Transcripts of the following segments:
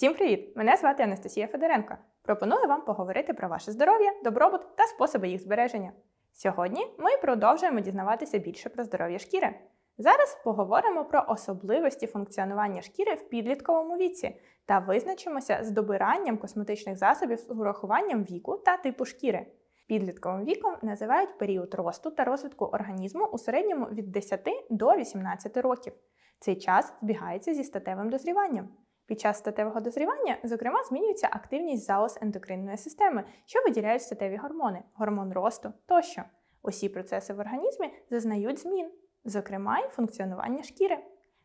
Всім привіт! Мене звати Анастасія Федоренко. Пропоную вам поговорити про ваше здоров'я, добробут та способи їх збереження. Сьогодні ми продовжуємо дізнаватися більше про здоров'я шкіри. Зараз поговоримо про особливості функціонування шкіри в підлітковому віці та визначимося з добиранням косметичних засобів з урахуванням віку та типу шкіри. Підлітковим віком називають період росту та розвитку організму у середньому від 10 до 18 років. Цей час збігається зі статевим дозріванням. Під час статевого дозрівання, зокрема, змінюється активність залоз ендокринної системи, що виділяють статеві гормони, гормон росту тощо. Усі процеси в організмі зазнають змін, зокрема і функціонування шкіри.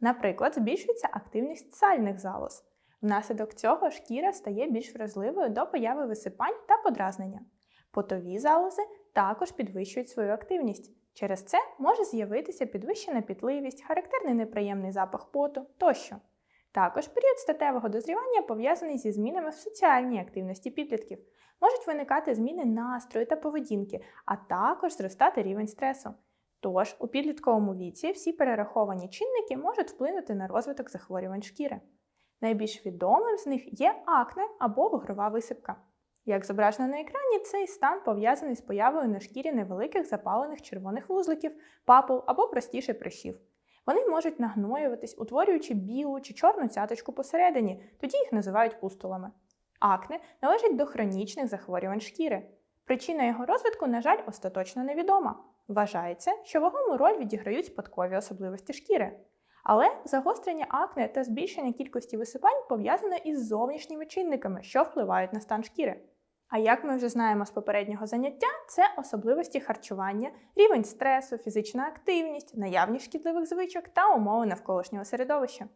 Наприклад, збільшується активність сальних залоз. Внаслідок цього шкіра стає більш вразливою до появи висипань та подразнення. Потові залози також підвищують свою активність. Через це може з'явитися підвищена пітливість, характерний неприємний запах поту тощо. Також період статевого дозрівання пов'язаний зі змінами в соціальній активності підлітків. Можуть виникати зміни настрою та поведінки, а також зростати рівень стресу. Тож у підлітковому віці всі перераховані чинники можуть вплинути на розвиток захворювань шкіри. Найбільш відомим з них є акне або вугрова висипка. Як зображено на екрані, цей стан пов'язаний з появою на шкірі невеликих запалених червоних вузликів, папул або простіше прищів. Вони можуть нагноюватись, утворюючи білу чи чорну цяточку посередині, тоді їх називають пустулами. Акне належить до хронічних захворювань шкіри. Причина його розвитку, на жаль, остаточно невідома. Вважається, що вагому роль відіграють спадкові особливості шкіри. Але загострення акне та збільшення кількості висипань пов'язане із зовнішніми чинниками, що впливають на стан шкіри. А як ми вже знаємо з попереднього заняття, це особливості харчування, рівень стресу, фізична активність, наявність шкідливих звичок та умови навколишнього середовища.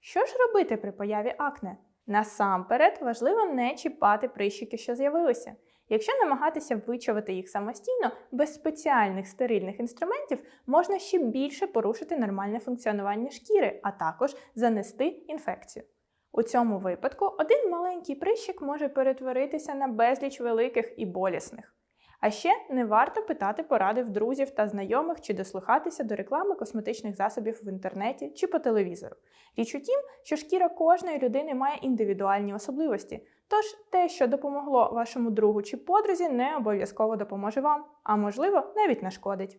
Що ж робити при появі акне? Насамперед важливо не чіпати прищики, що з'явилися. Якщо намагатися вичавити їх самостійно, без спеціальних стерильних інструментів можна ще більше порушити нормальне функціонування шкіри, а також занести інфекцію. У цьому випадку один маленький прищик може перетворитися на безліч великих і болісних. А ще не варто питати поради в друзів та знайомих чи дослухатися до реклами косметичних засобів в інтернеті чи по телевізору. Річ у тім, що шкіра кожної людини має індивідуальні особливості, тож те, що допомогло вашому другу чи подрузі, не обов'язково допоможе вам, а можливо, навіть нашкодить.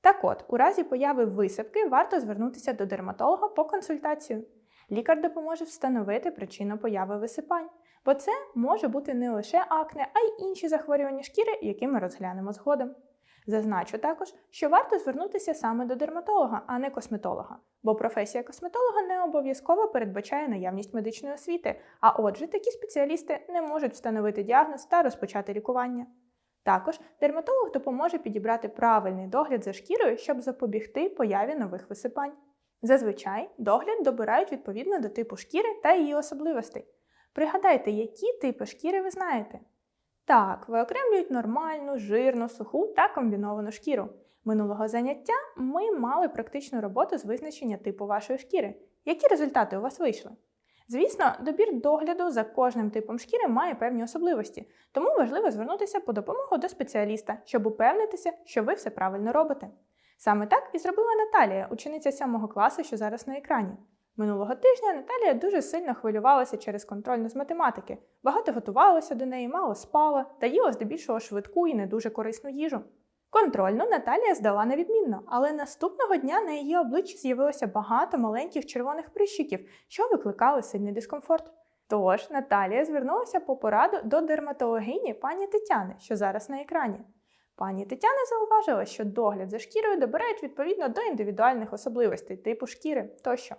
Так от, у разі появи висипки варто звернутися до дерматолога по консультацію. Лікар допоможе встановити причину появи висипань, бо це може бути не лише акне, а й інші захворювання шкіри, які ми розглянемо згодом. Зазначу також, що варто звернутися саме до дерматолога, а не косметолога, бо професія косметолога не обов'язково передбачає наявність медичної освіти, а отже, такі спеціалісти не можуть встановити діагноз та розпочати лікування. Також дерматолог допоможе підібрати правильний догляд за шкірою, щоб запобігти появі нових висипань. Зазвичай догляд добирають відповідно до типу шкіри та її особливостей. Пригадайте, які типи шкіри ви знаєте. Так, виокремлюють нормальну, жирну, суху та комбіновану шкіру. Минулого заняття ми мали практичну роботу з визначення типу вашої шкіри. Які результати у вас вийшли? Звісно, добір догляду за кожним типом шкіри має певні особливості, тому важливо звернутися по допомогу до спеціаліста, щоб упевнитися, що ви все правильно робите. Саме так і зробила Наталія, учениця 7 класу, що зараз на екрані. Минулого тижня Наталія дуже сильно хвилювалася через контрольну з математики, багато готувалася до неї, мало спала та їла здебільшого швидку і не дуже корисну їжу. Контрольну Наталія здала невідмінно, але наступного дня на її обличчі з'явилося багато маленьких червоних прищиків, що викликали сильний дискомфорт. Тож Наталія звернулася по пораду до дерматологині пані Тетяни, що зараз на екрані. Пані Тетяна зауважила, що догляд за шкірою добирають відповідно до індивідуальних особливостей типу шкіри тощо.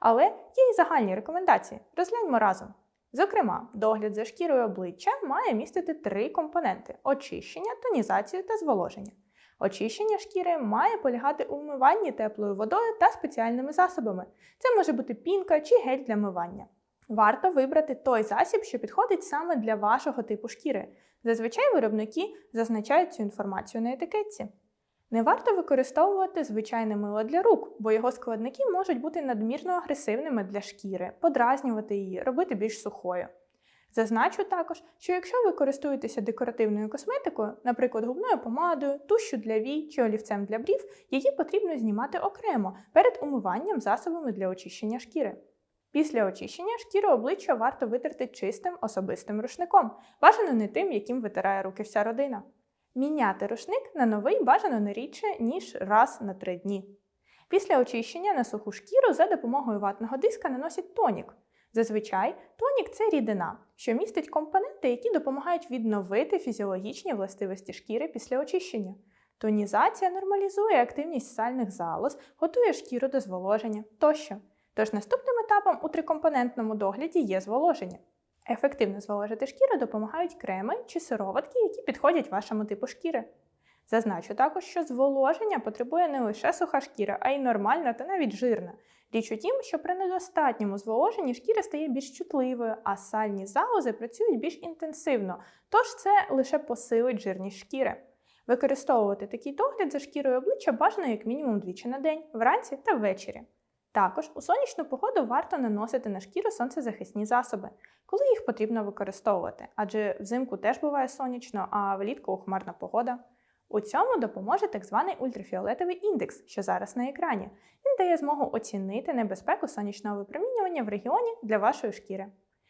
Але є й загальні рекомендації. Розгляньмо разом. Зокрема, догляд за шкірою обличчя має містити три компоненти: очищення, тонізацію та зволоження. Очищення шкіри має полягати у вмиванні теплою водою та спеціальними засобами. Це може бути пінка чи гель для мивання. Варто вибрати той засіб, що підходить саме для вашого типу шкіри. Зазвичай виробники зазначають цю інформацію на етикетці. Не варто використовувати звичайне мило для рук, бо його складники можуть бути надмірно агресивними для шкіри, подразнювати її, робити більш сухою. Зазначу також, що якщо ви користуєтеся декоративною косметикою, наприклад, губною помадою, тушю для вій чи олівцем для брів, її потрібно знімати окремо перед умиванням засобами для очищення шкіри. Після очищення шкіру обличчя варто витерти чистим особистим рушником, бажано не тим, яким витирає руки вся родина. Міняти рушник на новий бажано не рідше, ніж раз на три дні. Після очищення на суху шкіру за допомогою ватного диска наносять тонік. Зазвичай тонік це рідина, що містить компоненти, які допомагають відновити фізіологічні властивості шкіри після очищення. Тонізація нормалізує активність сальних залоз, готує шкіру до зволоження тощо. Тож наступним етапом у трикомпонентному догляді є зволоження. Ефективно зволожити шкіру допомагають креми чи сироватки, які підходять вашому типу шкіри. Зазначу також, що зволоження потребує не лише суха шкіра, а й нормальна та навіть жирна. Річ у тім, що при недостатньому зволоженні шкіра стає більш чутливою, а сальні залози працюють більш інтенсивно, тож це лише посилить жирність шкіри. Використовувати такий догляд за шкірою обличчя бажано як мінімум двічі на день, вранці та ввечері. Також у сонячну погоду варто наносити на шкіру сонцезахисні засоби, коли їх потрібно використовувати, адже взимку теж буває сонячно, а влітку хмарна погода. У цьому допоможе так званий ультрафіолетовий індекс, що зараз на екрані. Він дає змогу оцінити небезпеку сонячного випромінювання в регіоні для вашої шкіри.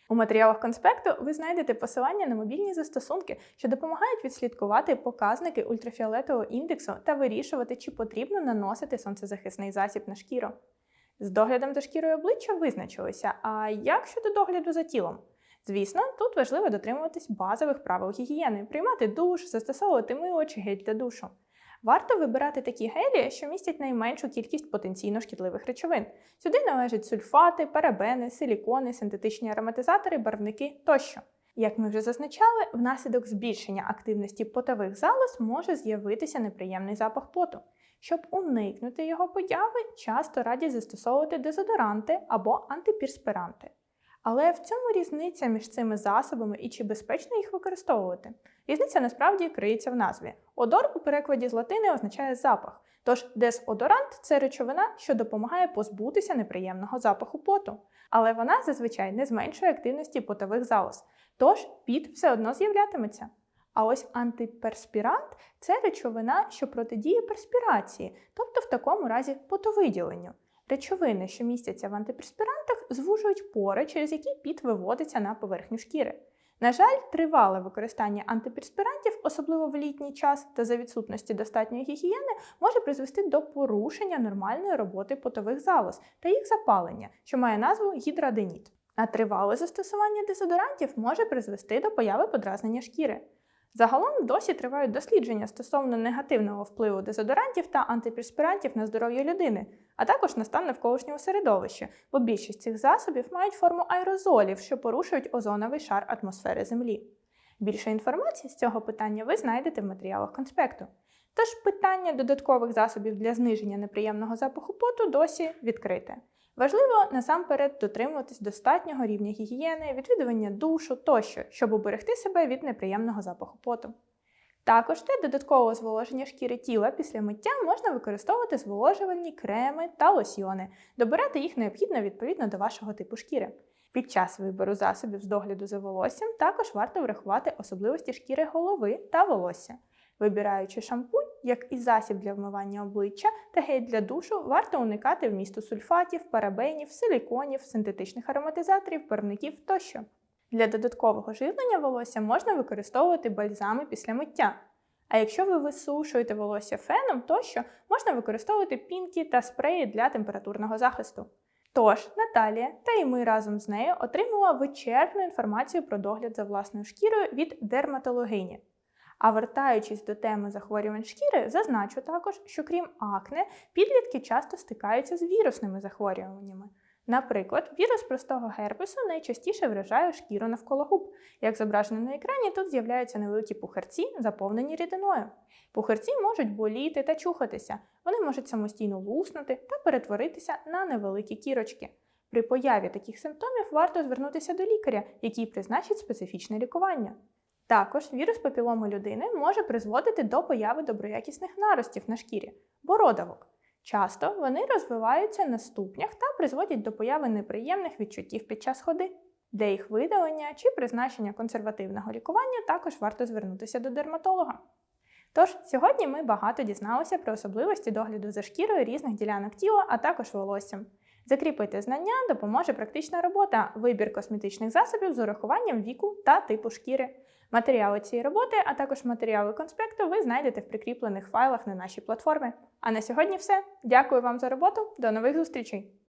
У матеріалах конспекту ви знайдете посилання на мобільні застосунки, що допомагають відслідкувати показники ультрафіолетового індексу та вирішувати, чи потрібно наносити сонцезахисний засіб на шкіру. З доглядом за шкірою обличчя визначилися, а як щодо догляду за тілом? Звісно, тут важливо дотримуватись базових правил гігієни, приймати душ, застосовувати мило чи гель для душу. Варто вибирати такі гелі, що містять найменшу кількість потенційно шкідливих речовин. Сюди належать сульфати, парабени, силікони, синтетичні ароматизатори, барвники тощо. Як ми вже зазначали, внаслідок збільшення активності потових залоз може з'явитися неприємний запах поту. Щоб уникнути його появи, часто раді застосовувати дезодоранти або антипірспиранти. Але в цьому різниця між цими засобами і чи безпечно їх використовувати. Різниця насправді криється в назві. Одор у перекладі з латини означає запах. Тож дезодорант це речовина, що допомагає позбутися неприємного запаху поту. Але вона зазвичай не зменшує активності потових залоз. Тож піт все одно з'являтиметься. А ось антиперспірант це речовина, що протидіє перспірації, тобто в такому разі потовиділенню. Речовини, що містяться в антиперспірантах, звужують пори, через які піт виводиться на поверхню шкіри. На жаль, тривале використання антиперспірантів, особливо в літній час та за відсутності достатньої гігієни, може призвести до порушення нормальної роботи потових залоз та їх запалення, що має назву гідраденіт. А тривале застосування дезодорантів може призвести до появи подразнення шкіри. Загалом досі тривають дослідження стосовно негативного впливу дезодорантів та антиперспірантів на здоров'я людини, а також на стан навколишнього середовища, бо більшість цих засобів мають форму аерозолів, що порушують озоновий шар атмосфери Землі. Більше інформації з цього питання ви знайдете в матеріалах конспекту. Тож питання додаткових засобів для зниження неприємного запаху поту досі відкрите. Важливо насамперед дотримуватись достатнього рівня гігієни, відвідування душу тощо, щоб уберегти себе від неприємного запаху поту. Також для додаткового зволоження шкіри тіла після миття можна використовувати зволожувальні креми та лосьйони. Добирати їх необхідно відповідно до вашого типу шкіри. Під час вибору засобів з догляду за волоссям також варто врахувати особливості шкіри голови та волосся. Вибираючи шампунь, як і засіб для вмивання обличчя та гель для душу, варто уникати вмісту сульфатів, парабенів, силіконів, синтетичних ароматизаторів, парників тощо. Для додаткового живлення волосся можна використовувати бальзами після миття. А якщо ви висушуєте волосся феном, тощо можна використовувати пінки та спреї для температурного захисту. Тож, Наталія та і ми разом з нею отримала вичерпну інформацію про догляд за власною шкірою від дерматологині. А вертаючись до теми захворювань шкіри, зазначу також, що крім акне, підлітки часто стикаються з вірусними захворюваннями. Наприклад, вірус простого герпесу найчастіше вражає шкіру навколо губ. Як зображено на екрані, тут з'являються невеликі пухарці, заповнені рідиною. Пухарці можуть боліти та чухатися, вони можуть самостійно луснути та перетворитися на невеликі кірочки. При появі таких симптомів варто звернутися до лікаря, який призначить специфічне лікування. Також вірус папіломи людини може призводити до появи доброякісних наростів на шкірі бородавок. Часто вони розвиваються на ступнях та призводять до появи неприємних відчуттів під час ходи. Для їх видалення чи призначення консервативного лікування також варто звернутися до дерматолога. Тож, сьогодні ми багато дізналися про особливості догляду за шкірою різних ділянок тіла, а також волоссям. Закріпити знання допоможе практична робота, вибір косметичних засобів з урахуванням віку та типу шкіри. Матеріали цієї роботи, а також матеріали конспекту ви знайдете в прикріплених файлах на нашій платформі. А на сьогодні все. Дякую вам за роботу. До нових зустрічей!